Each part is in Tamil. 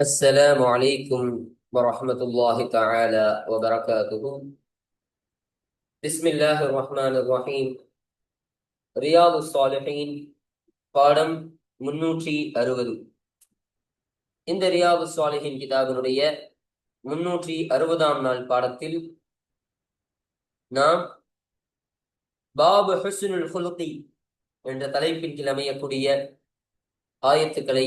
السلام عليكم ورحمة الله تعالى وبركاته بسم الله الرحمن الرحيم ரியாது சாலிஹீன் பாடம் முன்னூற்றி அறுபது இந்த ரியாது சாலிஹின் கிதாபினுடைய முன்னூற்றி அறுபதாம் நாள் பாடத்தில் நாம் பாபு ஹுஸ்னுல் ஹுலுகி என்ற தலைப்பின் கீழ் அமையக்கூடிய ஆயத்துக்களை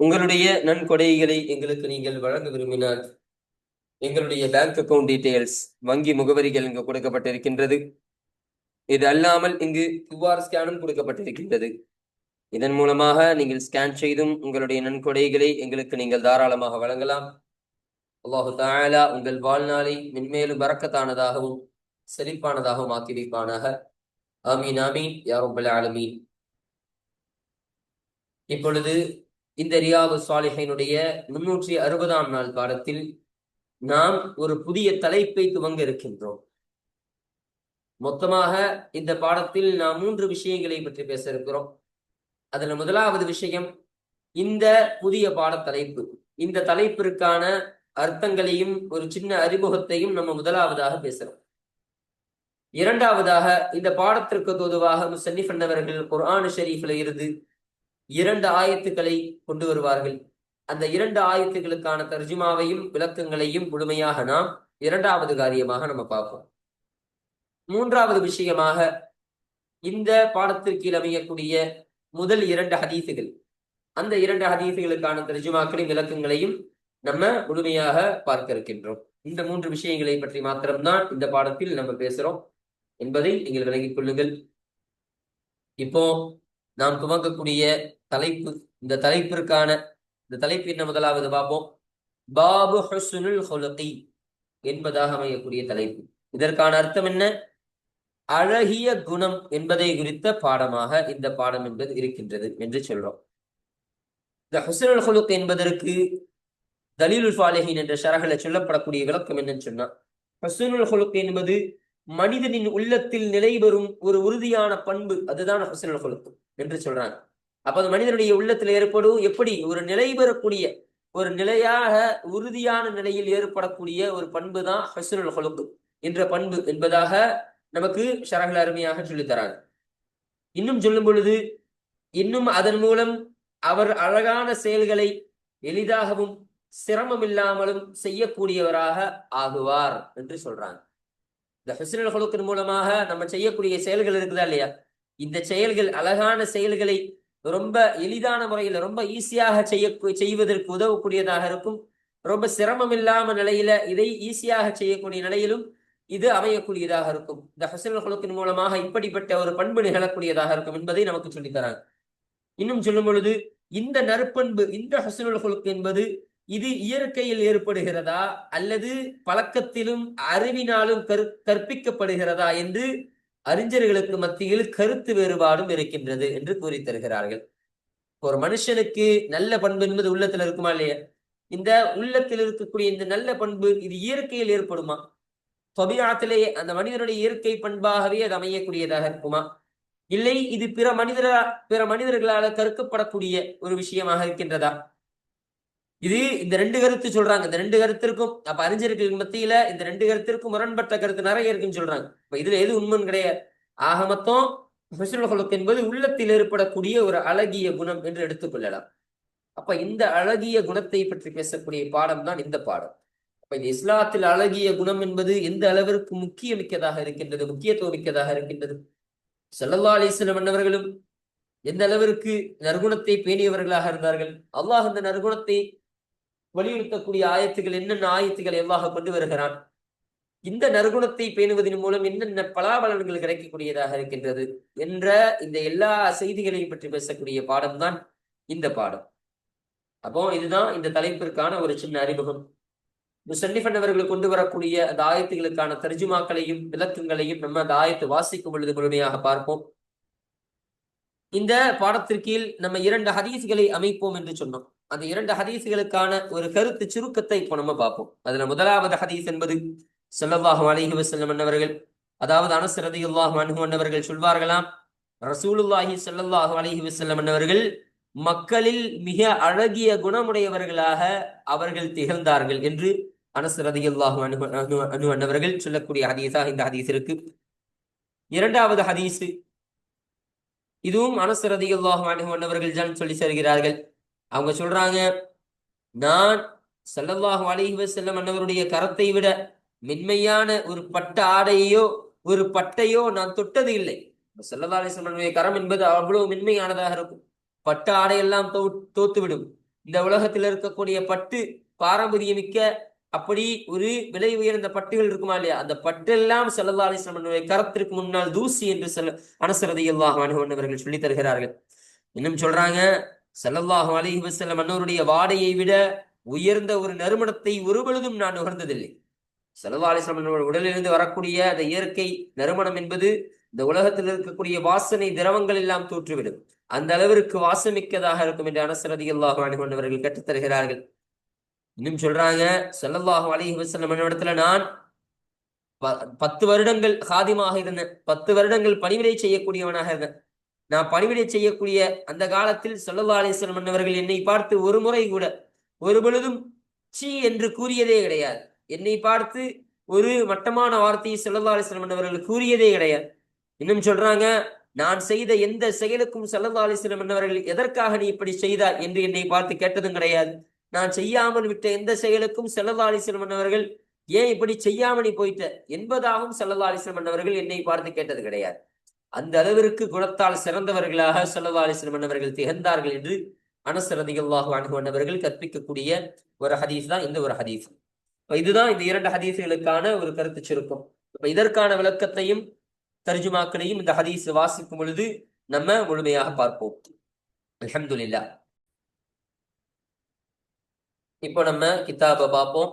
உங்களுடைய நன்கொடைகளை எங்களுக்கு நீங்கள் வழங்க விரும்பினால் எங்களுடைய பேங்க் அக்கவுண்ட் டீடைல்ஸ் வங்கி முகவரிகள் இங்கு கொடுக்கப்பட்டிருக்கின்றது. இது அல்லாமல் இங்கு கியூஆர் ஸ்கேனும் கொடுக்கப்பட்டிருக்கின்றது. இதன் மூலமாக நீங்கள் ஸ்கேன் செய்தும் உங்களுடைய நன்கொடைகளை எங்களுக்கு நீங்கள் தாராளமாக வழங்கலாம். அல்லாஹு தாயலா உங்கள் வாழ்நாளை மென்மேலும் மறக்கத்தானதாகவும் செழிப்பானதாகவும் ஆக்கி வைப்பானாக ஆமீன் ஆமீன் யாரும் ஆலமீன். இப்பொழுது இந்த ரியாவு சாலிஹினுடைய முன்னூற்றி அறுபதாம் நாள் பாடத்தில் நாம் ஒரு புதிய தலைப்பை துவங்க இருக்கின்றோம். மொத்தமாக இந்த பாடத்தில் நாம் மூன்று விஷயங்களை பற்றி பேச இருக்கிறோம். அதுல முதலாவது விஷயம் இந்த புதிய பாட தலைப்பு. இந்த தலைப்பிற்கான அர்த்தங்களையும் ஒரு சின்ன அறிமுகத்தையும் நம்ம முதலாவதாக பேசுறோம். இரண்டாவதாக இந்த பாடத்திற்கு தோதுவாக முசன்னிஃப் அன்னவர்கள் குர்ஆன் ஷெரீஃபில் இருந்து இரண்டு ஆயத்துக்களை கொண்டு வருவார்கள். அந்த இரண்டு ஆயத்துகளுக்கான தர்ஜுமாவையும் விளக்கங்களையும் முழுமையாக நாம் இரண்டாவது காரியமாக நம்ம பார்ப்போம். மூன்றாவது விஷயமாக இந்த பாடத்திற்கு அமையக்கூடிய முதல் இரண்டு ஹதீசுகள். அந்த இரண்டு ஹதீசுகளுக்கான தர்ஜுமாக்களின் விளக்கங்களையும் நம்ம முழுமையாக பார்க்க இருக்கின்றோம். இந்த மூன்று விஷயங்களை பற்றி மாத்திரம்தான் இந்த பாடத்தில் நம்ம பேசுறோம் என்பதை நீங்கள் விளங்கிக் கொள்ளுங்கள். இப்போ நாம் துவங்கக்கூடிய தலைப்பு இந்த தலைப்பிற்கான இந்த தலைப்பு என்ன முதலாவது பார்ப்போம். பாபு ஹசுனுல் ஹுலுகி என்பதாக அமையக்கூடிய தலைப்பு. இதற்கான அர்த்தம் என்ன? அழகிய குணம் என்பதை குறித்த பாடமாக இந்த பாடம் என்பது இருக்கின்றது என்று சொல்றோம். இந்த ஹுசனுல் ஹொலுக் என்பதற்கு தலீலுல் ஃபாலிஹின் என்ற ஷரகல சொல்லப்படக்கூடிய விளக்கம் என்னன்னு சொன்னா ஹசுனுல் ஹொலுக் என்பது மனிதனின் உள்ளத்தில் நிலை பெறும் ஒரு உறுதியான பண்பு அதுதான் ஹசுனுல் ஹொலுக் என்று சொல்றாங்க. அப்ப அது மனிதனுடைய உள்ளத்தில் ஏற்படும். எப்படி? ஒரு நிலை பெறக்கூடிய ஒரு நிலையாக உறுதியான நிலையில் ஏற்படக்கூடிய ஒரு பண்பு தான் ஹசுனுல் ஹொலுக்கு என்ற பண்பு என்பதாக நமக்கு ஷரகல் அருமையாக சொல்லித்தராங்க இன்னும் சொல்லும் பொழுது இன்னும் அதன் மூலம் அவர் அழகான செயல்களை எளிதாகவும் சிரமம் இல்லாமலும் செய்யக்கூடியவராக ஆகுவார் என்று சொல்றாங்க. இந்த ஹசுனுல் ஹொலுக்கின் மூலமாக நம்ம செய்யக்கூடிய செயல்கள் இருக்குதா இல்லையா? இந்த செயல்கள் அழகான செயல்களை ரொம்ப எளிதான முறையில் ரொம்ப ஈஸியாக செய்ய செய்வதற்கு உதவக்கூடியதாக இருக்கும். ரொம்ப சிரமம் இல்லாம நிலையில இதை ஈஸியாக செய்யக்கூடிய நிலையிலும் இது அமையக்கூடியதாக இருக்கும். இந்த ஹசனல் குலத்தின் மூலமாக இப்படிப்பட்ட ஒரு பண்பு நிகழக்கூடியதாக இருக்கும் என்பதை நமக்கு சொல்லித்தராங்க இன்னும் சொல்லும் பொழுது இந்த நற்பண்பு இந்த ஹசனுல் குலுக்கு என்பது இது இயற்கையில் ஏற்படுகிறதா அல்லது பழக்கத்திலும் அறிவினாலும் கற்பிக்கப்படுகிறதா என்று அறிஞர்களுக்கு மத்தியில் கருத்து வேறுபாடும் இருக்கின்றது என்று கூறி தருகிறார்கள். ஒரு மனுஷனுக்கு நல்ல பண்பு என்பது உள்ளத்துல இருக்குமா இல்லையா? இந்த உள்ளத்தில் இருக்கக்கூடிய இந்த நல்ல பண்பு இது இயற்கையில் ஏற்படுமா? தொபியாத்திலேயே அந்த மனிதனுடைய இயற்கை பண்பாகவே அது அமையக்கூடியதாக இருக்குமா? இல்லை இது பிற மனிதரா பிற மனிதர்களால கருக்கப்படக்கூடிய ஒரு விஷயமாக இருக்கின்றதா? இது இந்த ரெண்டு கருத்து சொல்றாங்க. இந்த ரெண்டு கருத்திற்கும் அப்ப அறிஞர்கள் மத்தியில இந்த ரெண்டு கருத்திற்கும் முரண்பட்ட கருத்து நிறைய இருக்குன்னு சொல்றாங்க. இப்ப இதுல எது உண்மைன்னு கிடையாது. ஆக மொத்தம் ஹுலுக் என்பது உள்ளத்தில் ஏற்படக்கூடிய ஒரு அழகிய குணம் என்று எடுத்துக்கொள்ளலாம் அப்ப இந்த அழகிய குணத்தை பற்றி பேசக்கூடிய பாடம் தான் இந்த பாடம். அப்ப இந்த இஸ்லாத்தில் அழகிய குணம் என்பது எந்த அளவிற்கு முக்கியமிக்கதாக இருக்கின்றது முக்கியத்துவம் மிக்கதாக இருக்கின்றது? செல்லல்லா அலிஸ்லம் மன்னவர்களும் எந்த அளவிற்கு நற்குணத்தை பேணியவர்களாக இருந்தார்கள்? அல்லாஹ் அந்த நற்குணத்தை வலியுறுத்தக்கூடிய ஆயத்துகள் என்னென்ன ஆயத்துகள் எவ்வாறு கொண்டு வருகிறான்? இந்த நற்குணத்தை பேணுவதன் மூலம் என்னென்ன பலாபலன்கள் கிடைக்கக்கூடியதாக இருக்கின்றது என்ற இந்த எல்லா செய்திகளையும் பற்றி பேசக்கூடிய பாடம் தான் இந்த பாடம். அப்போ இதுதான் இந்த தலைப்பிற்கான ஒரு சின்ன அறிமுகம். முசன்னிஃபன் அவர்கள் கொண்டு வரக்கூடிய அந்த ஆயத்துகளுக்கான தர்ஜுமாக்களையும் விளக்கங்களையும் நம்ம அந்த ஆயத்தை வாசிக்கும் பொழுது முழுமையாக பார்ப்போம். இந்த பாடத்திற்கீழ் நம்ம இரண்டு ஹதீஸ்களை அமைப்போம் என்று சொன்னோம். அந்த இரண்டு ஹதீஸுகளுக்கான ஒரு கருத்து சுருக்கத்தை இப்போ நம்ம பார்ப்போம். அதுல முதலாவது ஹதீஸ் என்பது ஸல்லல்லாஹு அலிஹி வசல்லம் அன்னவர்கள் அதாவது அனஸ் ரலியல்லாஹு அன்ஹு அன்னவர்கள் சொல்வார்களாம் ரசூலுல்லாஹி ஸல்லல்லாஹு அலிஹி வசல்லம் அன்னவர்கள் மக்களில் மிக அழகிய குணமுடையவர்களாக அவர்கள் திகழ்ந்தார்கள் என்று அனசரதி ரலியல்லாஹு அனு அனு அன்னவர்கள் சொல்லக்கூடிய ஹதீஸாக இந்த ஹதீஸ் இருக்கு. இரண்டாவது ஹதீஸ் இதுவும் அனசரதி ரலியல்லாஹு அனுகு அன்னவர்கள் தான் சொல்லி செல்கிறார்கள் அவங்க சொல்றாங்க நான் செல்லல்லாஹு அலைஹி செல்லம் அன்னவருடைய கரத்தை விட மென்மையான ஒரு பட்ட ஆடையோ ஒரு பட்டையோ நான் தொட்டது இல்லை. செல்லல்லா அலைஹி கரம் என்பது அவ்வளவு மென்மையானதாக இருக்கும். பட்ட ஆடையெல்லாம் தோ தோத்துவிடும். இந்த உலகத்தில் இருக்கக்கூடிய பட்டு பாரம்பரியமிக்க அப்படி ஒரு விலை உயர்ந்த பட்டுகள் இருக்குமா இல்லையா? அந்த பட்டெல்லாம் செல்லல்லா அலைஹி கரத்திற்கு முன்னால் தூசி என்று சொல்ல அனசரதையெல்லாம் அல்லாஹ் அவர்கள் சொல்லித் தருகிறார்கள். இன்னும் சொல்றாங்க செல்லல்லாஹு அலைஹி வசல்லம் அன்னோருடைய வாடையை விட உயர்ந்த ஒரு நறுமணத்தை ஒருபொழுதும் நான் நுகர்ந்ததில்லை. செல்லல்லா அலிஸ்லாம் உடலிலிருந்து வரக்கூடிய அந்த இயற்கை நறுமணம் என்பது இந்த உலகத்தில் இருக்கக்கூடிய வாசனை திரவங்கள் எல்லாம் தோற்றுவிடும். அந்த அளவிற்கு வாசமிக்கதாக இருக்கும் என்று அனசரதி அல்லாஹ் அவர்கள் கற்றுத் தருகிறார்கள். இன்னும் சொல்றாங்க செல்லல்லாஹு அலைஹி வசல்லம் இடத்துல நான் ப- பத்து வருடங்கள் ஹாதிமாக இருந்தேன். பத்து வருடங்கள் பணிவிடை செய்யக்கூடியவனாக இருந்தேன். நான் பணிவிடை செய்யக்கூடிய அந்த காலத்தில் ஸல்லல்லாஹு மன்னவர்கள் அவர்கள் என்னை பார்த்து ஒரு முறை கூட ஒரு பொழுதும் சி என்று கூறியதே கிடையாது. என்னை பார்த்து ஒரு மட்டமான வார்த்தையை ஸல்லல்லாஹு மன்னவர்கள் அவர்கள் கூறியதே கிடையாது. இன்னும் சொல்றாங்க நான் செய்த எந்த செயலுக்கும் ஸல்லல்லாஹு மன்னவர்கள் அவர்கள் எதற்காக நீ இப்படி செய்தார் என்று என்னை பார்த்து கேட்டதும் கிடையாது. நான் செய்யாமல் விட்ட எந்த செயலுக்கும் ஸல்லல்லாஹு மன்னவர்கள் அவர்கள் ஏன் இப்படி செய்யாம நீ போயிட்ட என்பதாகவும் ஸல்லல்லாஹு அலைஹி அவர்கள் என்னை பார்த்து கேட்டது கிடையாது. அந்த அளவிற்கு குணத்தால் சிறந்தவர்களாக ஸல்லல்லாஹு அலைஹி வஸல்லம் திகழ்ந்தார்கள் என்று அனஸ் ரலியல்லாஹு அன்ஹு கற்பிக்கக்கூடிய ஒரு ஹதீஸ் தான் இந்த ஒரு ஹதீஸ். இப்ப இதுதான் இந்த இரண்டு ஹதீஸ்களுக்கான ஒரு கருத்து சுருக்கம். இப்ப இதற்கான விளக்கத்தையும் தர்ஜுமாக்களையும் இந்த ஹதீஸ் வாசிக்கும் பொழுது நம்ம முழுமையாக பார்ப்போம். அலமதுல்லா இப்போ நம்ம கிதாபை பார்ப்போம்.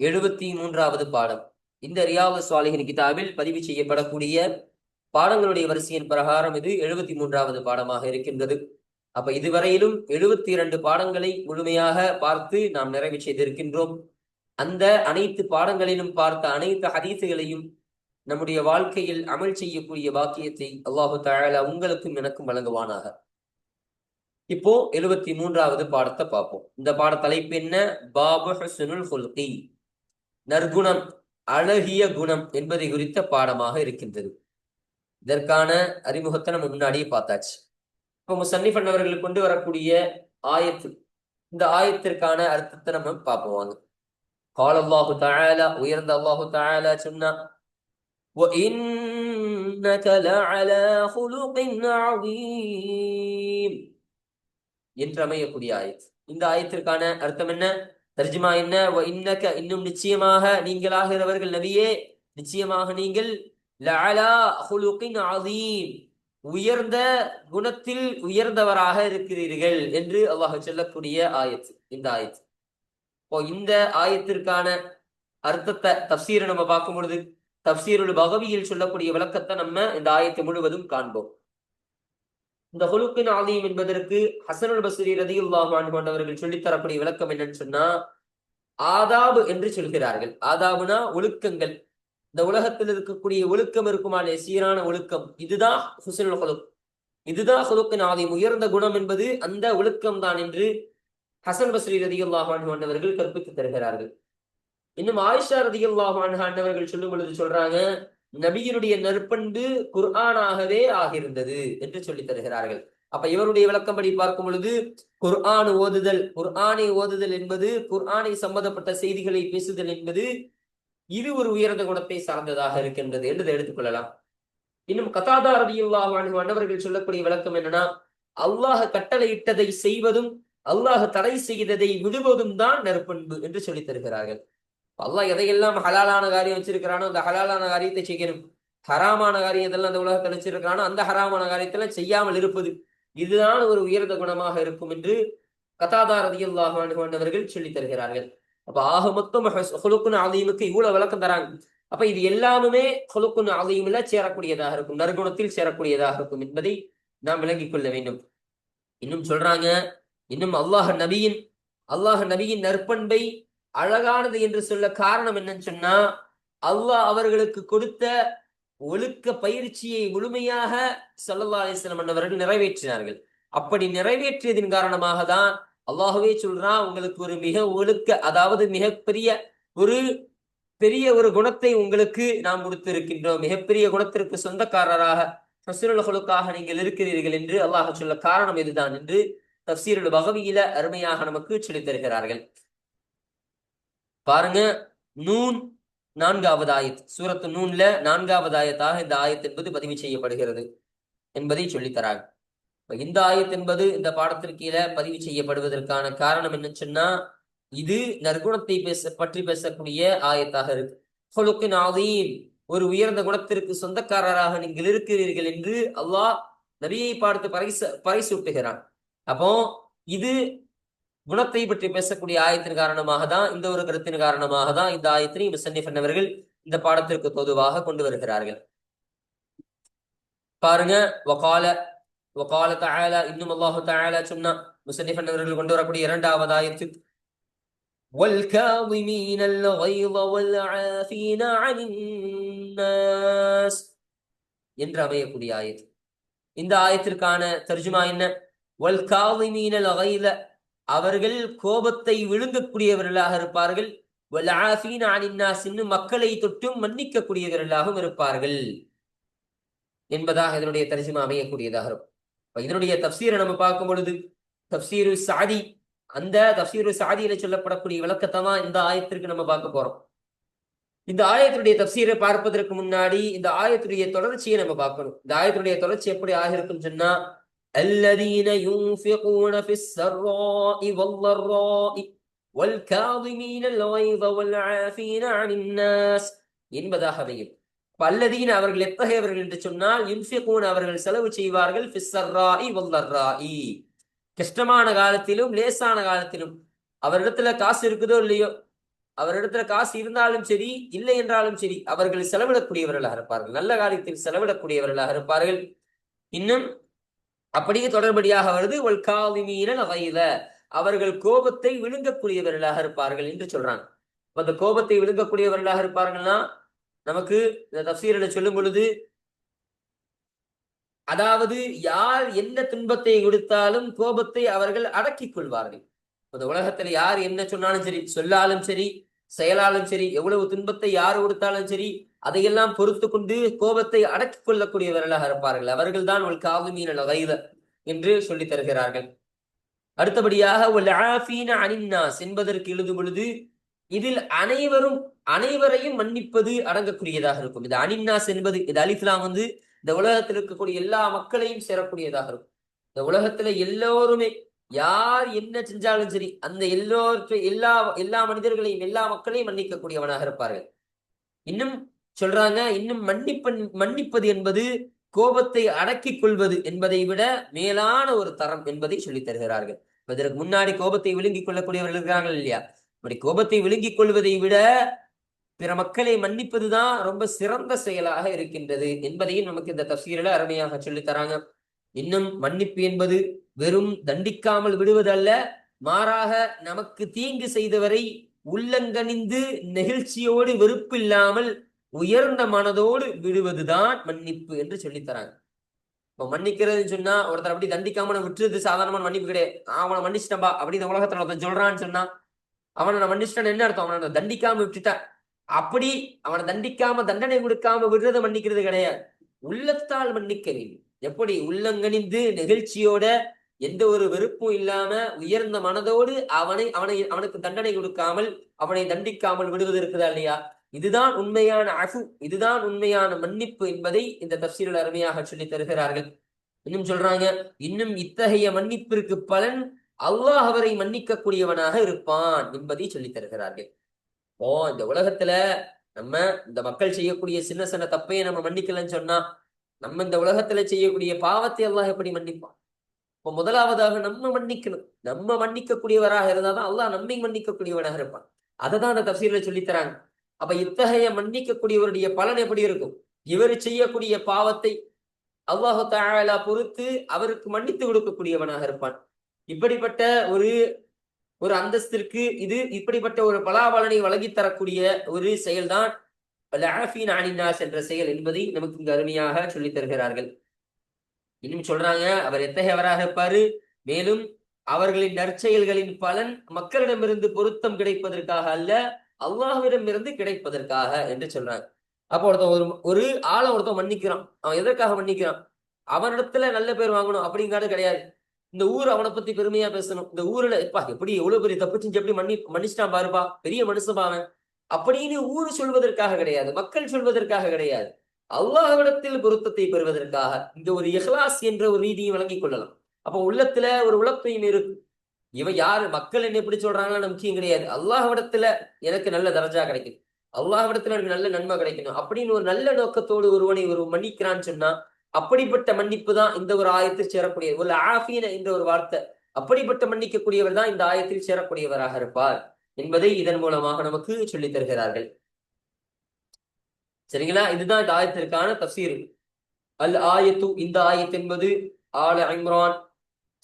எழுபத்தி மூன்றாவது பாடம். இந்த ரியாவு சுவாலிகின் கிதாபில் பதிவு செய்யப்படக்கூடிய பாடங்களுடைய வரிசையின் பிரகாரம் இது எழுபத்தி மூன்றாவது பாடமாக இருக்கின்றது. அப்ப இதுவரையிலும் எழுபத்தி இரண்டு பாடங்களை முழுமையாக பார்த்து நாம் நிறைவு செய்திருக்கின்றோம். அந்த அனைத்து பாடங்களிலும் பார்த்த அனைத்து ஹதீசுகளையும் நம்முடைய வாழ்க்கையில் அமல் செய்யக்கூடிய பாக்கியத்தை அல்லாஹு தஆலா உங்களுக்கும் எனக்கும் வழங்குவானாக. இப்போ எழுபத்தி மூன்றாவது பாடத்தை பார்ப்போம். இந்த பாட தலைப்பு என்ன? பாபு ஹுஸ்னுல் ஹுல்கி. நற்குணம் அழகிய குணம் என்பதை குறித்த பாடமாக இருக்கின்றது. இதற்கான அறிமுகத்தை நம்ம முன்னாடியே பார்த்தாச்சு இப்போ முசன்னிஃப் அவர்கள் கொண்டு வரக்கூடிய ஆயத்து இந்த ஆயத்திற்கான அர்த்தத்தை நம்ம பார்ப்போம் வாங்க قال الله تعالى உயர்ந்த அல்லாஹு تعالى சொன்னா وإنك لعلى خلق عظيم என்று அமையக்கூடிய ஆயத் இந்த ஆயத்திற்கான அர்த்தம் என்ன தர்ஜுமா என்ன வ இன்னக இன்னும் நிச்சயமாக நீங்களாகிறவர்கள் நபியே நிச்சயமாக நீங்கள் லஅலா ஹுலுகின் அதீம் உயர்ந்த குணத்தில் உயர்ந்தவராக இருக்கிறீர்கள் என்று அல்லாஹ் சொல்லக்கூடிய ஆயத்து இந்த ஆயத் இப்போ இந்த ஆயத்திற்கான அர்த்தத்தை தப்சீரை நம்ம பார்க்கும் பொழுது தப்சீருள் பகவியில் சொல்லக்கூடிய விளக்கத்தை நம்ம இந்த ஆயத்தை முழுவதும் காண்போம் இந்த ஹுலுக்கின் ஆலயம் என்பதற்கு ஹசனுல் பஸ்ரி ரதியுல்லாஹு அன்ஹு அவர்கள் சொல்லித் தரக்கூடிய விளக்கம் என்னன்னு சொன்னா ஆதாபு என்று சொல்கிறார்கள் ஆதாபுனா ஒழுக்கங்கள் இந்த உலகத்தில் இருக்கக்கூடிய ஒழுக்கம் இருக்குமாலே சீரான ஒழுக்கம். இதுதான் ஹுசனுல் ஹுலுக் இதுதான் ஹுலுக்கின் ஆதி உயர்ந்த குணம் என்பது அந்த ஒழுக்கம் தான் என்று ஹசன் பஸ்ரி ரதியுல்லாஹு அவர்கள் கற்பித்து தருகிறார்கள். இன்னும் ஆயிஷா ரதியுல்லாஹு அவர்கள் சொல்லும் பொழுது சொல்றாங்க நபியினுடைய நற்பண்பு குர்ஆனாகவே ஆகியிருந்தது என்று சொல்லி தருகிறார்கள். அப்ப இவருடைய விளக்கம்படி பார்க்கும் பொழுது குர்ஆன் ஓதுதல் குர்ஆனை ஓதுதல் என்பது குர்ஆனை சம்பந்தப்பட்ட செய்திகளை பேசுதல் என்பது இது ஒரு உயர்ந்த குணத்தை சார்ந்ததாக இருக்கின்றது என்று எடுத்துக்கொள்ளலாம். இன்னும் கதாதா ரதியுல்லாஹு அண்ணவர்கள் சொல்லக்கூடிய விளக்கம் என்னன்னா அல்லாஹ் கட்டளையிட்டதை செய்வதும் அல்லாஹ் தடை செய்ததை விடுவதும் தான் நற்பண்பு என்று சொல்லி தருகிறார்கள். அல்லாஹ் எதையெல்லாம் ஹலாலான காரியம் வச்சிருக்கிறானோ அந்த ஹலாலான காரியத்தை செய்யணும். ஹராமான காரியத்தெல்லாம் அந்த உலகத்தில் வச்சிருக்கிறானோ அந்த ஹராமான காரியத்தெல்லாம் செய்யாமல் இருப்பது இதுதான் ஒரு உயர்ந்த குணமாக இருக்கும் என்று கதாதா ரதியல்லாஹு அன்ஹு அவர்கள் சொல்லித் தருகிறார்கள். அப்ப ஆக மொத்தம் ஹுலுக்குன் அலீமுக்கு இவ்வளவு விளக்கம் தராங்க. அப்ப இது எல்லாமே ஹுலுக்குன் அலீமில் சேரக்கூடியதாக இருக்கும் நறுகுணத்தில் சேரக்கூடியதாக இருக்கும் என்பதை நாம் விளங்கிக் கொள்ள வேண்டும். இன்னும் சொல்றாங்க இன்னும் அல்லாஹ் நபியின் அல்லாஹ் நபியின் நற்பண்பை அழகானது என்று சொல்ல காரணம் என்னன்னு சொன்னா அல்லாஹ் அவர்களுக்கு கொடுத்த ஒழுக்க பயிற்சியை முழுமையாக சல்லல்லா அலிஸ்லாம் அவர்கள் நிறைவேற்றினார்கள். அப்படி நிறைவேற்றியதின் காரணமாக தான் அல்லாஹுவே சொல்றான் உங்களுக்கு ஒரு மிக ஒழுக்க அதாவது மிகப்பெரிய ஒரு பெரிய ஒரு குணத்தை உங்களுக்கு நாம் கொடுத்திருக்கின்றோம். மிகப்பெரிய குணத்திற்கு சொந்தக்காரராக ஃபசுலுக்காக நீங்கள் இருக்கிறீர்கள் என்று அல்லாஹ் சொல்ல காரணம் இதுதான் என்று தப்சீருல் பகவியில அருமையாக நமக்கு சொல்லித் தருகிறார்கள். பாருங்க நூன் நான்காவது ஆயத் சூரத்து நூன்ல நான்காவது ஆயத்தாக இந்த ஆயத் என்பது பதிவு செய்யப்படுகிறது என்பதை சொல்லித்தராங்க இந்த ஆயத் என்பது இந்த பாடத்திற்கு கீழே பதிவு செய்யப்படுவதற்கான காரணம் என்னன்னு சொன்னா இது நற்குணத்தை பேச பற்றி பேசக்கூடிய ஆயத்தாக இருக்கு. நாதீம் ஒரு உயர்ந்த குணத்திற்கு சொந்தக்காரராக நீங்கள் இருக்கிறீர்கள் என்று அல்லாஹ் நபியை பார்த்து பரிசு பறைசூட்டுகிறான் அப்போ இது குணத்தை பற்றி பேசக்கூடிய ஆயத்தின் காரணமாக தான் இந்த ஒரு கருத்தின் காரணமாக தான் இந்த ஆயத்தினை முசன்னிஃப் அவர்கள் இந்த பாடத்திற்கு பொதுவாக கொண்டு வருகிறார்கள். பாருங்க வகால வகால தஆலா இன்னும் அல்லாஹு தஆலா சொன்னா முசன்னிஃப் அவர்கள் கொண்டு வரக்கூடிய இரண்டாவது ஆயத்து والكاظمين الغيظ والعافين عن الناس என்று அமையக்கூடிய ஆயத்து இந்த ஆயத்திற்கான தர்ஜுமா என்ன வல் காலிமீனல் அகைல அவர்கள் கோபத்தை விழுங்கக்கூடியவர்களாக இருப்பார்கள் வல் ஆஃபீன அனின்னாஸ் இன்னும் மக்களை தொட்டும் மன்னிக்கக்கூடியவர்களாகவும் இருப்பார்கள் என்பதாக இதனுடைய தரிசனம் அமையக்கூடியதாக இருக்கும் இதனுடைய தப்சீரை நம்ம பார்க்கும் பொழுது தப்சீரு சாதி அந்த தப்சீரு சாதியில சொல்லப்படக்கூடிய விளக்கத்தை தான் இந்த ஆயத்திற்கு நம்ம பார்க்க போறோம் இந்த ஆயத்துடைய தப்சீரை பார்ப்பதற்கு முன்னாடி இந்த ஆயத்துடைய தொடர்ச்சியை நம்ம பார்க்கணும் இந்த ஆயத்துடைய தொடர்ச்சி எப்படி ஆகிருக்கும் சொன்னா الذين ينفقون في السراء والضراء والكاظمين الغيظ والعافين عن الناس என்பதாக அமையும் பல்லதீன அவர்கள் எத்தகையவர்கள் என்று சொன்னால் இன்ஃபிகூன் அவர்கள் செலவு செய்வார்கள் ஃபிஸ்ஸர்ராஇ வல்லர்ராஇ. கஷ்டமான காலத்திலும் லேசான காலத்திலும். அவரிடத்துல காசு இருக்குதோ இல்லையோ? அவரிடத்துல காசு இருந்தாலும் சரி இல்லை என்றாலும் சரி அவர்கள் செலவிடக்கூடியவர்களாக இருப்பார்கள். நல்ல காலத்தில் செலவிடக்கூடியவர்களாக இருப்பார்கள். இன்னும் அப்படியே தொடர்படியாக வருது ஒல் காலிமீனல் அவர்கள் கோபத்தை விழுங்கக்கூடியவர்களாக இருப்பார்கள் என்று சொல்றாங்க. அந்த கோபத்தை விழுங்கக்கூடியவர்களாக இருப்பார்கள்னா நமக்கு இந்த தப்சீரில சொல்லும் பொழுது அதாவது யார் என்ன துன்பத்தை கொடுத்தாலும் கோபத்தை அவர்கள் அடக்கிக் கொள்வார்கள். இந்த உலகத்துல யார் என்ன சொன்னாலும் சரி சொல்லாலும் சரி செயலாலும் சரி எவ்வளவு துன்பத்தை யார் கொடுத்தாலும் சரி அதையெல்லாம் பொறுத்து கொண்டு கோபத்தை அடக்கிக் கொள்ளக்கூடியவர்களாக இருப்பார்கள். அவர்கள் தான் ஒரு காவுமீன வகைத என்று சொல்லி தருகிறார்கள். அடுத்தபடியாக ஒரு என்பதற்கு எழுதும் பொழுது இதில் அனைவரும் அனைவரையும் மன்னிப்பது அடங்கக்கூடியதாக இருக்கும். இது அனின்னாஸ் என்பது இது அலிஃப்லாம் வந்து இந்த உலகத்தில் இருக்கக்கூடிய எல்லா மக்களையும் சேரக்கூடியதாக இருக்கும். இந்த உலகத்துல எல்லோருமே யார் என்ன செஞ்சாலும் சரி அந்த எல்லோருக்கும் எல்லா எல்லா மனிதர்களையும் எல்லா மக்களையும் மன்னிக்கக்கூடியவனாக இருப்பார்கள். இன்னும் சொல்றாங்க இன்னும் மன்னிப்பன் மன்னிப்பது என்பது கோபத்தை அடக்கிக் கொள்வது என்பதை விட மேலான ஒரு தரம் என்பதை சொல்லித் தருகிறார்கள். இதற்கு முன்னாடி கோபத்தை விழுங்கிக் கொள்ளக்கூடியவர்கள் இருக்கிறார்கள் இல்லையா? அப்படி கோபத்தை விழுங்கிக் கொள்வதை விட பிற மக்களை மன்னிப்பதுதான் ரொம்ப சிறந்த செயலாக இருக்கின்றது என்பதையும் நமக்கு இந்த தப்சீரில அருமையாக சொல்லித் தராங்க. இன்னும் மன்னிப்பு என்பது வெறும் தண்டிக்காமல் விடுவதல்ல மாறாக நமக்கு தீங்கு செய்தவரை உள்ளங்கனிந்து நெகிழ்ச்சியோடு வெறுப்பில்லாமல் உயர்ந்த மனதோடு விடுவதுதான் மன்னிப்பு என்று சொல்லித் தராங்க. இப்ப மன்னிக்கிறதுன்னு சொன்னா ஒருத்தர் அப்படி தண்டிக்காம விட்டுறது சாதாரணமான மன்னிப்பு கிடையாது. அவனை மன்னிச்சிட்டம்பா அப்படி இந்த உலகத்துல ஒருத்தன் சொல்றான்னு சொன்னா அவனை நான் மன்னிச்சிட்டேன் என்ன அர்த்தம்? அவனை தண்டிக்காம விட்டுட்டேன். அப்படி அவனை தண்டிக்காம தண்டனை கொடுக்காம விடுறத மன்னிக்கிறது கிடையாது. உள்ளத்தால் மன்னிக்கிறேன் எப்படி? உள்ளங்கணிந்து நெகிழ்ச்சியோட எந்த ஒரு வெறுப்பும் இல்லாம உயர்ந்த மனதோடு அவனை அவனை அவனுக்கு தண்டனை கொடுக்காமல் அவனை தண்டிக்காமல் விடுவது இருக்குதா இல்லையா? இதுதான் உண்மையான அஃபு இதுதான் உண்மையான மன்னிப்பு என்பதை இந்த தப்சீரில் அருமையாக சொல்லி தருகிறார்கள். இன்னும் சொல்றாங்க இன்னும் இத்தகைய மன்னிப்பிற்கு பலன் அல்லாஹ் அவரை மன்னிக்கக்கூடியவனாக இருப்பான் என்பதை சொல்லி தருகிறார்கள். ஓ இந்த உலகத்துல நம்ம இந்த மக்கள் செய்யக்கூடிய சின்ன சின்ன தப்பையை நம்ம மன்னிக்கலன்னு சொன்னா நம்ம இந்த உலகத்துல செய்யக்கூடிய பாவத்தை அல்லாஹ் எப்படி மன்னிப்பான்? இப்ப முதலாவதாக நம்ம மன்னிக்கணும். நம்ம மன்னிக்கக்கூடியவராக இருந்தாதான் அல்லாஹ் நம்மை மன்னிக்கக்கூடியவனாக இருப்பான். அதை தான் அந்த தப்சீர்ல சொல்லித்தராங்க அப்ப இத்தகைய மன்னிக்கக்கூடியவருடைய பலன் எப்படி இருக்கும்? இவர் செய்யக்கூடிய பாவத்தை அல்லாஹு தாலா பொறுத்து அவருக்கு மன்னித்து கொடுக்கக்கூடியவனாக இருப்பான். இப்படிப்பட்ட ஒரு ஒரு அந்தஸ்திற்கு இது இப்படிப்பட்ட ஒரு பலாபலனை வழங்கி தரக்கூடிய ஒரு செயல்தான் அல்-ஆஃபீன என்ற செயல் என்பதை நமக்கு இங்கு அருமையாக சொல்லித் தருகிறார்கள். இன்னும் சொல்றாங்க அவர் எத்தகையவராக இருப்பாரு? மேலும் அவர்களின் நற்செயல்களின் பலன் மக்களிடமிருந்து பொருத்தம் கிடைப்பதற்காக அல்ல அல்லாஹ்விடமிருந்து கிடைப்பதற்காக என்று சொல்றாங்க. அப்போ ஒருத்தன் ஒரு ஒரு ஆளை ஒருத்தன் மன்னிக்கிறான். அவன் எதற்காக மன்னிக்கிறான்? அவனிடத்துல நல்ல பேர் வாங்கணும் அப்படிங்கிறது கிடையாது. இந்த ஊர் அவனை பத்தி பெருமையா பேசணும். இந்த ஊர்ல எப்பா எப்படி எவ்வளவு பெரிய தப்பு செஞ்சு எப்படி மன்னி மன்னிச்சிட்டான் பாருப்பா பெரிய மனுஷன் அவன். அப்படின்னு ஊர் சொல்வதற்காக கிடையாது மக்கள் சொல்வதற்காக கிடையாது. அல்லாஹ்விடத்தில் பொருத்தத்தை பெறுவதற்காக இந்த ஒரு இஹ்லாஸ் என்ற ஒரு ரீதியை வழங்கிக் கொள்ளலாம். அப்போ உள்ளத்துல ஒரு உழப்பையும் இருக்கு. இவன் யாரு? மக்கள் என்ன எப்படி சொல்றாங்கன்னு முக்கியம் கிடையாது. அல்லாஹ்விடத்துல எனக்கு நல்ல தரஜா கிடைக்கும் அல்லாஹ்விடத்துல எனக்கு நல்ல நன்மை கிடைக்கணும். அப்படின்னு ஒரு நல்ல நோக்கத்தோடு ஒருவனை ஒரு மன்னிக்கிறான்னு சொன்னா அப்படிப்பட்ட மன்னிப்பு தான் இந்த ஒரு ஆயத்தில் சேரக்கூடிய ஒரு ஆஃபீன என்ற ஒரு வார்த்தை. அப்படிப்பட்ட மன்னிக்கக்கூடியவர் தான் இந்த ஆயத்தில் சேரக்கூடியவராக இருப்பார் என்பதை இதன் மூலமாக நமக்கு சொல்லித் தருகிறார்கள். சரிங்களா? இதுதான் இந்த ஆயத்திற்கான தப்சீர் அல் ஆயத்து இந்த ஆயத்து என்பது ஆல ஐம்ரான்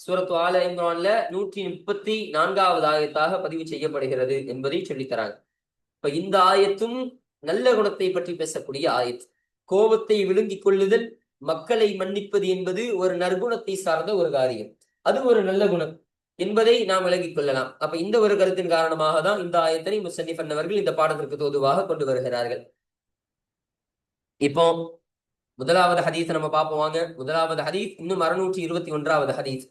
சூரத்து ஆல ஐம்ரான்ல நூற்றி முப்பத்தி நான்காவது ஆயத்தாக பதிவு செய்யப்படுகிறது என்பதை சொல்லித்தராங்க இப்ப இந்த ஆயத்தும் நல்ல குணத்தை பற்றி பேசக்கூடிய ஆயத். கோபத்தை விழுங்கிக் கொள்ளுதல் மக்களை மன்னிப்பது என்பது ஒரு நற்குணத்தை சார்ந்த ஒரு காரியம். அது ஒரு நல்ல குணம் என்பதை நாம் விளங்கிக் கொள்ளலாம். அப்ப இந்த ஒரு கருத்தின் காரணமாக தான் இந்த ஆயத்தனை முசன்னிஃப் அவர்கள் இந்த பாடத்திற்கு தோதுவாக கொண்டு வருகிறார்கள். இப்போ முதலாவது ஹதீஸ் நம்ம பார்ப்போம் வாங்க. முதலாவது ஹதீஸ் இன்னும் அறுநூற்றி இருபத்தி ஒன்றாவது ஹதீஸ்.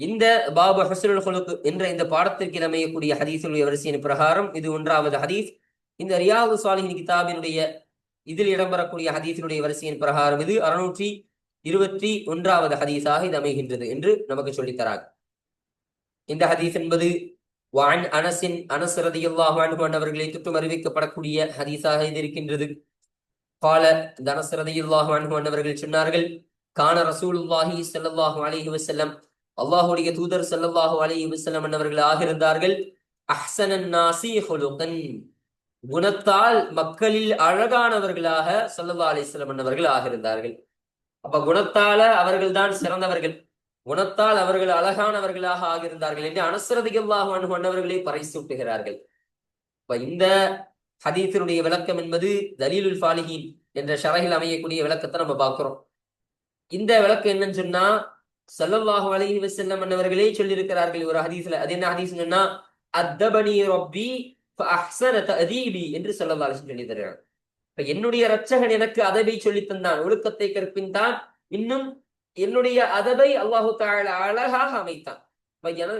இந்த பாபு ஹசுல் ஹொலுக்கு என்ற இந்த பாடத்திற்கு அமையக்கூடிய ஹதீசுடைய வரிசையின் பிரகாரம் இது ஒன்றாவது ஹதீஸ். இந்த ரியாவு சாலிஹின் கிதாபினுடைய இதில் இடம்பெறக்கூடிய ஹதீஸினுடைய வரிசையின் பிரகாரம் இது அறுநூற்றி இருபத்தி ஒன்றாவது ஹதீஸாக இது அமைகின்றது என்று நமக்கு சொல்லித்தராங்க இந்த ஹதீஸ் என்பது வான் அனசின் அனஸ் ரதியுல்லாஹ் அவர்களை தொற்றும் அறிவிக்கப்படக்கூடிய ஹதீஸாக இது இருக்கின்றது. கால தனஸ் ரதியுல்லாஹ் அவர்கள் சொன்னார்கள் கான ரசூலுல்லாஹி ஸல்லல்லாஹு அலிஹி வசல்லம் அல்லாஹுடைய தூதர் ஸல்லல்லாஹு அலிஹி வசல்லம் அவர்கள் ஆகியிருந்தார்கள் அஹ்சனன் நாசி ஹொலுகன் குணத்தால் மக்களில் அழகானவர்களாக ஸல்லல்லாஹு அலிஸ்லம் வஸல்லம் அவர்கள் ஆகியிருந்தார்கள். அப்ப குணத்தால அவர்கள் தான் சிறந்தவர்கள். குணத்தால் அவர்கள் அழகானவர்களாக ஆகியிருந்தார்கள் என்று அனசரதிகல்லாக அணுகொண்டவர்களை பறைசூட்டுகிறார்கள். இப்ப இந்த ஹதீத்தினுடைய விளக்கம் என்பது தலீலுல் ஃபாலிஹின் என்ற ஷரகில் அமையக்கூடிய விளக்கத்தை நம்ம பார்க்கிறோம். இந்த விளக்கம் என்னன்னு சொன்னா சல்லல்லாஹு அலைஹி வஸல்லம் மன்னவர்களே சொல்லியிருக்கிறார்கள். ஒரு ஹதீஸ்ல அது என்ன ஹதீஸ் சொன்னா அத்தபனி ரொப்பி ஃபஅஹ்ஸன என்று ஸல்லல்லாஹு சொல்லி தருகிறார் இப்ப என்னுடைய ரச்சகன் எனக்கு அதபை சொல்லி தந்தான் ஒழுக்கத்தை கற்பித்தான். இன்னும் என்னுடைய அதபை அல்லாஹு தாழ அழகாக அமைத்தான்.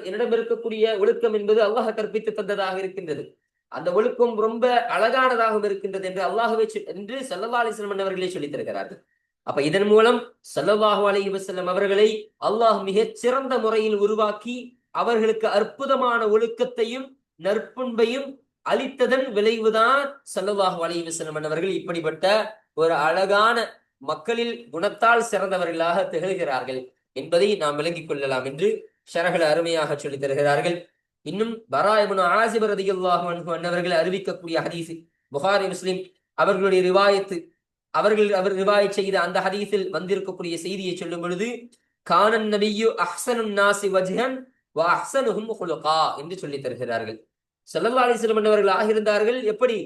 என்னிடம் இருக்கக்கூடிய ஒழுக்கம் என்பது அல்லாஹ் கற்பித்து தந்ததாக இருக்கின்றது. அந்த ஒழுக்கம் ரொம்ப அழகானதாகவும் இருக்கின்றது என்று அல்லாஹுவை என்று சல்லா அலிஸ்லம் அவர்களே சொல்லித் தருகிறார்கள் அப்ப இதன் மூலம் சல்லல்லாஹு அலி வசல்லம் அவர்களை அல்லாஹ் மிகச் சிறந்த முறையில் உருவாக்கி அவர்களுக்கு அற்புதமான ஒழுக்கத்தையும் நற்புண்பையும் அளித்ததன் விளைவுதான் சல்லல்லாஹு அலி வசல்லம் அவர்கள் இப்படிப்பட்ட ஒரு அழகான மக்களில் குணத்தால் சிறந்தவர்களாக திகழ்கிறார்கள் என்பதை நாம் விளங்கிக் கொள்ளலாம் என்று ஷரகல அருமையாக சொல்லித் தருகிறார்கள். இன்னும் பராயபுன் ஆசிபர் ரதியுல்லாஹு அன்னவர்கள் அறிவிக்கக்கூடிய ஹதீஸ் புகாரி முஸ்லிம் அவர்களுடைய ரிவாயத்து அவர்கள் அவர் ரிவாய் செய்த அந்த ஹதீஸில் வந்திருக்கக்கூடிய செய்தியை சொல்லும் பொழுது காணன் நபியு அஹ்சனு நாசி வஜ்ஹன் வ அஹ்சனுஹும் என்று சொல்லித் தருகிறார்கள். ஸல்லல்லாஹு அலைஹி இருந்தார்கள். ஆகியிருந்தார்கள் எப்படி?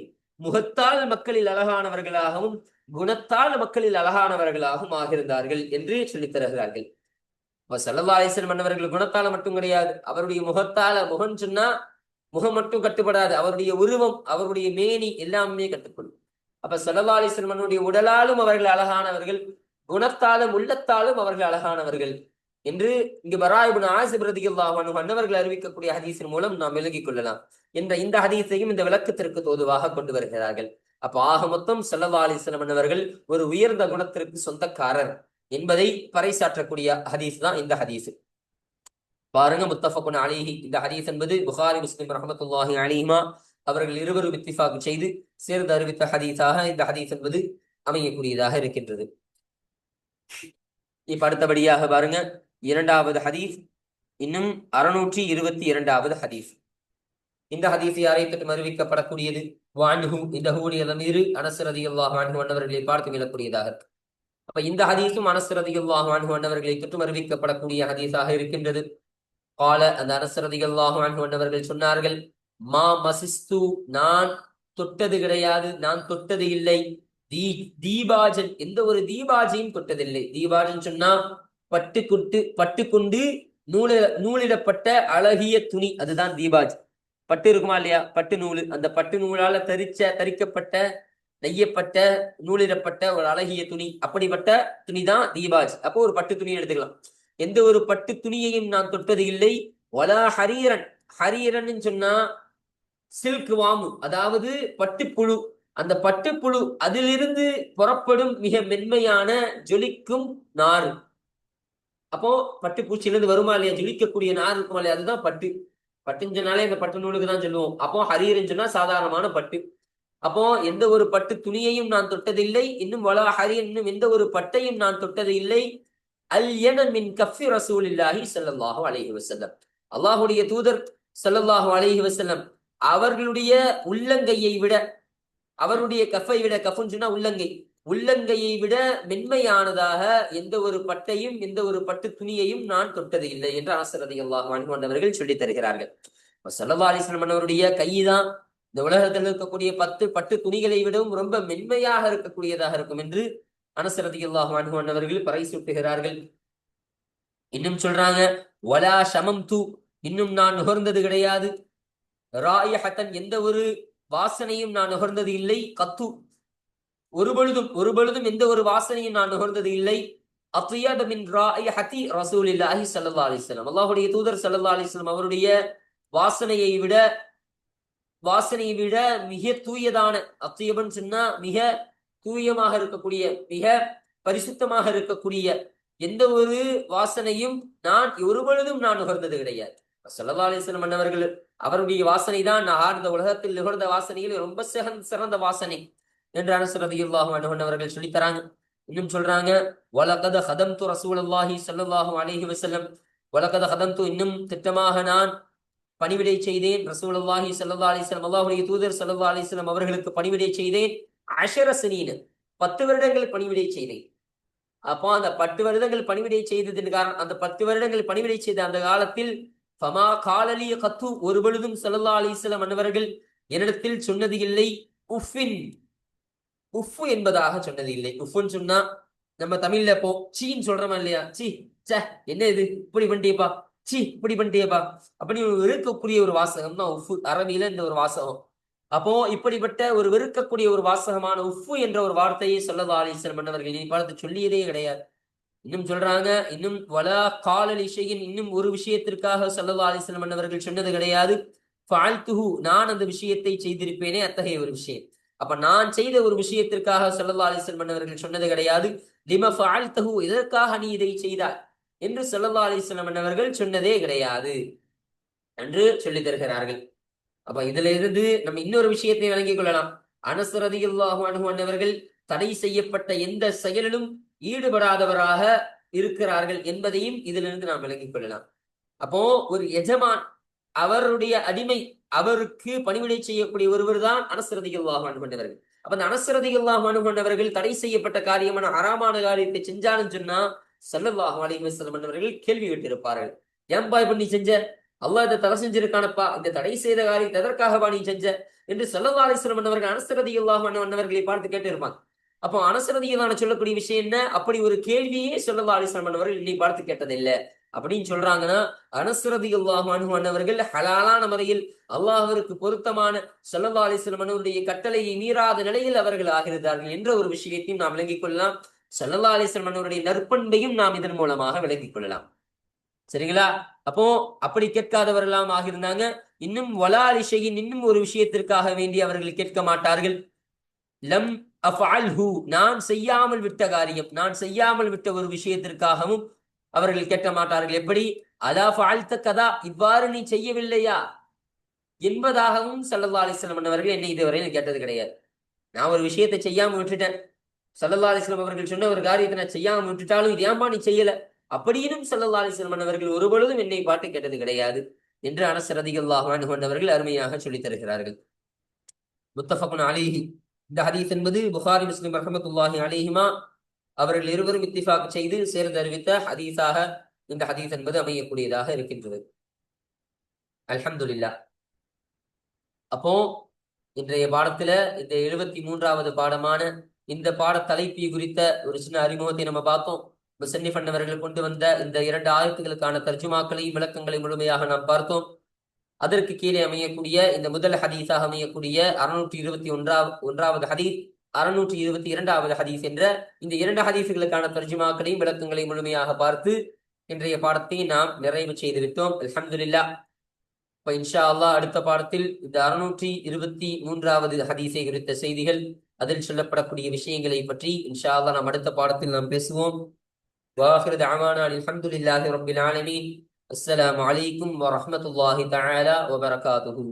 முகத்தால் மக்களில் அழகானவர்களாகவும் குணத்தால் மக்களில் அழகானவர்களாகவும் ஆகியிருந்தார்கள் என்று சொல்லித் தருகிறார்கள். இப்ப சல்லா மன்னவர்கள் குணத்தால மட்டும் கிடையாது. அவருடைய முகத்தால முகம் சொன்னா முகம் மட்டும் கட்டுப்படாது. அவருடைய உருவம் அவருடைய மேனி எல்லாமே கட்டுப்படும். அப்ப சல்லா மன்னனுடைய உடலாலும் அவர்கள் அழகானவர்கள் குணத்தாலும் உள்ளத்தாலும் அவர்கள் அழகானவர்கள். என்று இங்கு பராயிபுன் ஆசிப் ரதியுல்லாஹு அன்னவர்கள் அறிவிக்கக்கூடிய ஹதீஸின் மூலம் நாம் விலகிக் கொள்ளலாம். என்ற இந்த ஹதீஸையும் இந்த விளக்கத்திற்கு தோதுவாக கொண்டு வருகிறார்கள். அப்ப ஆக மொத்தம் செல்லவா அலிஸ்லம் அன்னவர்கள் ஒரு உயர்ந்த குணத்திற்கு சொந்தக்காரர் என்பதை பறைசாற்றக்கூடிய ஹதீஸ் தான் இந்த ஹதீஸ். பாருங்க முத்தஃபகுன் அலிஹி. இந்த ஹதீஸ் என்பது புகாரி முஸ்லிம் ரஹமத்துல்லாஹி அலிஹிமா அவர்கள் இருவரும் இத்திஃபாக் செய்து சேர்ந்து அறிவித்த ஹதீஸாக இந்த ஹதீஸ் என்பது அமையக்கூடியதாக இருக்கின்றது. இப்ப அடுத்தபடியாக பாருங்க இரண்டாவது ஹதீஸ் இன்னும் அறுநூற்றி இருபத்தி இரண்டாவது ஹதீஸ். இந்த ஹதீஸ் யாரை அறிவிக்கப்படக்கூடியது வான்ஹு இந்த ஹூடைய மீது அனசரதி அல்லாஹ் வான்ஹு பார்த்து மீளக்கூடியதாக இருக்கு அப்ப இந்த ஹதீஸும் அனசரதி அல்லாஹ் வான்ஹு அன்னவர்களை தொட்டு அறிவிக்கப்படக்கூடிய ஹதீஸாக இருக்கின்றது. கால அந்த அனசரதி அல்லாஹ் வான்ஹு சொன்னார்கள் மா மசிஸ்து நான் தொட்டது கிடையாது நான் தொட்டது இல்லை. தீ தீபாஜன் எந்த ஒரு தீபாஜையும் தொட்டதில்லை. தீபாஜன் சொன்னா பட்டு குட்டு பட்டு கொண்டு நூல நூலிடப்பட்ட அழகிய துணி அதுதான் தீபாஜ். பட்டு இருக்குமா இல்லையா? பட்டு நூல். அந்த பட்டு நூலால தரிச்ச தரிக்கப்பட்ட நெய்யப்பட்ட நூலிடப்பட்ட ஒரு அழகிய துணி. அப்படிப்பட்ட துணி தான் தீபாஜ். அப்போ ஒரு பட்டு துணி எடுத்துக்கலாம். எந்த ஒரு பட்டு துணியையும் நான் தொட்டது இல்லை. ஒலா ஹரீரன். ஹரீரன் சொன்னா சில்க் வாமு. அதாவது பட்டுப்புழு அந்த பட்டுப்புழு அதிலிருந்து புறப்படும் மிக மென்மையான ஜொலிக்கும் நார் அப்போ பட்டுப்பூச்சியிலிருந்து வருமா இல்லையா? ஜொலிக்கக்கூடிய நார் இருக்குமா இல்லையா? அதுதான் பட்டு. பட்டுன்னு சொன்னாலே இந்த பட்டு நூலுக்கு தான் சொல்லுவோம். அப்போ ஹரீரன் சொன்னா சாதாரணமான பட்டு. அப்போ எந்த ஒரு பட்டு துணியையும் நான் தொட்டதில்லை. இன்னும் வளா ஹரியன் இன்னும் எந்த ஒரு பட்டையும் நான் தொட்டது இல்லை அல் என மின் கஃபி ரசூலில்லாஹி சல்லாஹு அலஹி வசல்லம் அல்லாஹுடைய தூதர் சல்லல்லாஹு அலஹி வசல்லம் அவர்களுடைய உள்ளங்கையை விட அவருடைய கஃபை விட கஃபுன்னு சொன்னா உள்ளங்கை. உள்ளங்கையை விட மென்மையானதாக எந்த ஒரு பட்டையும் எந்த ஒரு பட்டு துணியையும் நான் தொட்டது இல்லை என்று ஆசரதி அல்லாஹ் அவர்கள் சொல்லித் தருகிறார்கள். சல்லா அலிஸ்லாம் அவருடைய கைதான் இந்த உலகத்தில் இருக்கக்கூடிய பத்து பட்டு துணிகளை விடவும் ரொம்ப மென்மையாக இருக்கக்கூடியதாக இருக்கும் என்று அனசரதி அல்லாஹ் அவர்கள் பறை சுட்டுகிறார்கள் இன்னும் சொல்றாங்க வலா சமம் தூ இன்னும் நான் நுகர்ந்தது கிடையாது. ராயஹத்தன் எந்த ஒரு வாசனையும் நான் நுகர்ந்தது இல்லை. கத்து ஒரு பொழுதும் ஒரு பொழுதும் எந்த ஒரு வாசனையும் நான் நுகர்ந்தது இல்லை. அல்லாஹுடைய ரசூலில்லாஹி தூதர் சல்லா அலிஸ்லாம் அவருடைய வாசனையை விட வாசனையை விட மிக தூயதான அத்தியபன் சொன்னா மிக தூயமாக இருக்கக்கூடிய மிக பரிசுத்தமாக இருக்கக்கூடிய எந்த ஒரு வாசனையும் நான் ஒரு பொழுதும் நான் நுகர்ந்தது கிடையாது. சல்லா அலிஸ்லாம் மன்னவர்கள் அவருடைய வாசனை தான் நான் ஆர்ந்த உலகத்தில் நுகர்ந்த வாசனையில் ரொம்ப சிறந்த சிறந்த வாசனை. என்று அனசரதியுல்லாஹு அனுகொண்டவர்கள் சொல்லித்தராங்க. இன்னும் சொல்றாங்க வலகத ஹதம் து ரசூல் அல்லாஹி சல்லாஹு அலஹி வசல்லம் வலகத ஹதம் து இன்னும் திட்டமாக நான் பணிவிடை செய்தேன். ரசூல் அல்லாஹி சல்லா அலிஸ்லாம் அல்லாஹுடைய தூதர் சல்லா அலிஸ்லாம் அவர்களுக்கு பணிவிடை செய்தேன். அஷர சினீன் பத்து வருடங்கள் பணிவிடை செய்தேன். அப்போ அந்த பத்து வருடங்கள் பணிவிடை செய்ததின் காரணம் அந்த பத்து வருடங்கள் பணிவிடை செய்த அந்த காலத்தில் ஃபமா காலலிய கத்து ஒரு பொழுதும் சல்லா அலிஸ்லாம் அன்னவர்கள் என்னிடத்தில் சொன்னது இல்லை. உஃபின் உஃபு என்பதாக சொன்னது இல்லை. உஃபுன்னு சொன்னா நம்ம தமிழ்ல போ சீன்னு சொல்றோமா இல்லையா? சி சே என்ன இது? இப்படி பண்ணிட்டியப்பா. சி இப்படி பண்ணிட்டியப்பா. அப்படி வெறுக்கக்கூடிய ஒரு வாசகம் தான் உஃபு. அரபியில இந்த ஒரு வாசகம். அப்போ இப்படிப்பட்ட ஒரு வெறுக்கக்கூடிய ஒரு வாசகமான உஃபு என்ற ஒரு வார்த்தையை சொல்லதா அலிஸ்லம் மன்னவர்கள் இனி பார்த்து சொல்லியதே கிடையாது. இன்னும் சொல்றாங்க இன்னும் வலா காலல் இசையின் இன்னும் ஒரு விஷயத்திற்காக சொல்லதா அலிஸ்லம் மன்னவர்கள் சொன்னது கிடையாது. ஃபால்துஹு நான் அந்த விஷயத்தை செய்திருப்பேனே அத்தகைய ஒரு விஷயம். அப்ப நான் செய்த ஒரு விஷயத்திற்காக செல்லல்லா அலிஸ்லம் மன்னவர்கள் சொன்னது கிடையாது. லிம ஃபால்தஹு இதற்காக நீ இதை செய்தாய்? என்று செல்லல்லா அலிஸ்லம் மன்னவர்கள் சொன்னதே கிடையாது என்று சொல்லி தருகிறார்கள். அப்ப இதுல இருந்து நம்ம இன்னொரு விஷயத்தை விளங்கிக் கொள்ளலாம். அனசரதியுல்லாஹு அனுகுவந்தவர்கள் தடை செய்யப்பட்ட எந்த செயலிலும் ஈடுபடாதவராக இருக்கிறார்கள் என்பதையும் இதிலிருந்து நாம் விளங்கிக் கொள்ளலாம். அப்போ ஒரு எஜமான் அவருடைய அடிமை அவருக்கு பணிவிடை செய்யக்கூடிய ஒருவர் தான் அனசரதியுல்லாஹு அனுகொண்டவர்கள் அப்ப அந்த அனசரதியுல்லாஹு அனுகொண்டவர்கள் தடை செய்யப்பட்ட காரியமான அறாமான காரியத்தை செஞ்சாலும் சொன்னா சல்லல்லாஹு அலைஹி அவர்கள் கேள்வி கேட்டிருப்பார்கள். ஏன்பா இப்ப நீ செஞ்ச? அல்லாஹ் இதை தடை செஞ்சிருக்கானப்பா இந்த தடை செய்த காரியத்தை எதற்காகவா நீ செஞ்ச? என்று சல்லல்லா அலிஸ்லம் அவர்கள் அனசரதி அல்லாஹ் பார்த்து கேட்டிருப்பாங்க. அப்போ அனசரதியிலான சொல்லக்கூடிய விஷயம் என்ன? அப்படி ஒரு கேள்வியே சொல்லல்லா அலிஸ்லம் அவர்கள் இன்னை பார்த்து கேட்டதில்லை. அப்படின்னு சொல்றாங்கன்னா அனசுரதி அல்லாஹ் அன்னவர்கள் ஹலாலான முறையில் அல்லாஹருக்கு பொருத்தமான சல்லல்லா அலிஸ்லம் கட்டளையை மீறாத நிலையில் அவர்கள் ஆகிறார்கள் என்ற ஒரு விஷயத்தையும் நாம் விளங்கிக் கொள்ளலாம். சல்லல்லா அலிஸ்லம் அன்னவருடைய நற்பண்பையும் நாம் இதன் மூலமாக விளங்கிக் கொள்ளலாம். சரிங்களா? அப்போ அப்படி கேட்காதவரெல்லாம் ஆகியிருந்தாங்க. இன்னும் வலாலிஷையின் இன்னும் ஒரு விஷயத்திற்காக வேண்டி அவர்கள் கேட்க மாட்டார்கள். லம் அஃபால்ஹு நான் செய்யாமல் விட்ட காரியம் நான் செய்யாமல் விட்ட ஒரு விஷயத்திற்காகவும் அவர்கள் கேட்க மாட்டார்கள். எப்படி? அதா ஃபால்த்த கதா. இவ்வாறு நீ செய்யவில்லையா? என்பதாகவும் சல்லல்லா அலிஸ்லாம் அவர்கள் என்னை இதுவரை கேட்டது கிடையாது. நான் ஒரு விஷயத்தை செய்யாம விட்டுட்டேன். சல்லல்லா அலிஸ்லாம் அவர்கள் சொன்ன ஒரு காரியத்தை நான் செய்யாம விட்டுட்டாலும் இது ஏன்பா நீ செய்யல? அப்படியினும் சல்லல்லா அலிஸ்லம் அவர்கள் ஒருபொழுதும் என்னை பாட்டு கேட்டது கிடையாது என்று அனசரதிகல்லாஹ் கொண்டவர்கள் அருமையாக சொல்லித் தருகிறார்கள். முத்தஃபகுன் அலிஹி. இந்த ஹதீஸ் என்பது புகாரி முஸ்லிம் ரஹமத்துல்லாஹி அலிஹிமா அவர்கள் இருவரும் இத்திஃபாக் செய்து சேர்ந்து அறிவித்த ஹதீஸாக இந்த ஹதீஸ் என்பது அமையக்கூடியதாக இருக்கின்றது. அல்ஹம்துலில்லா அப்போ இன்றைய பாடத்துல இந்த எழுபத்தி மூன்றாவது பாடமான இந்த பாட தலைப்பி குறித்த ஒரு சின்ன அறிமுகத்தை நம்ம பார்த்தோம். முசன்னி பண்ணவர்கள் கொண்டு வந்த இந்த இரண்டு ஆயத்துகளுக்கான தர்ஜுமாக்களையும் விளக்கங்களை முழுமையாக நாம் பார்த்தோம். அதற்கு கீழே அமையக்கூடிய இந்த முதல் ஹதீஸாக அமையக்கூடிய அறுநூற்றி இருபத்தி ஒன்றாவது ஒன்றாவது ஹதீஸ் அறுநூற்றி இருபத்தி இரண்டாவது ஹதீஸ் என்ற இந்த இரண்டு ஹதீஸுகளுக்கான தர்ஜுமாக்களையும் விளக்கங்களையும் முழுமையாக பார்த்து இன்றைய பாடத்தை நாம் நிறைவு செய்துவிட்டோம். அலமதுல்லா இப்போ இன்ஷா அல்லா அடுத்த பாடத்தில் இந்த அறுநூற்றி இருபத்தி மூன்றாவது ஹதீஸை குறித்த செய்திகள் அதில் சொல்லப்படக்கூடிய விஷயங்களை பற்றி இன்ஷா அல்லா நாம் அடுத்த பாடத்தில் நாம் பேசுவோம். வாஹிரத் அமானா அலமதுல்லாஹி ரபில் ஆலமீன். அஸ்லாம் வலைக்கும் வரமத்துல்லாஹி தஆலா வபரகாத்துஹு.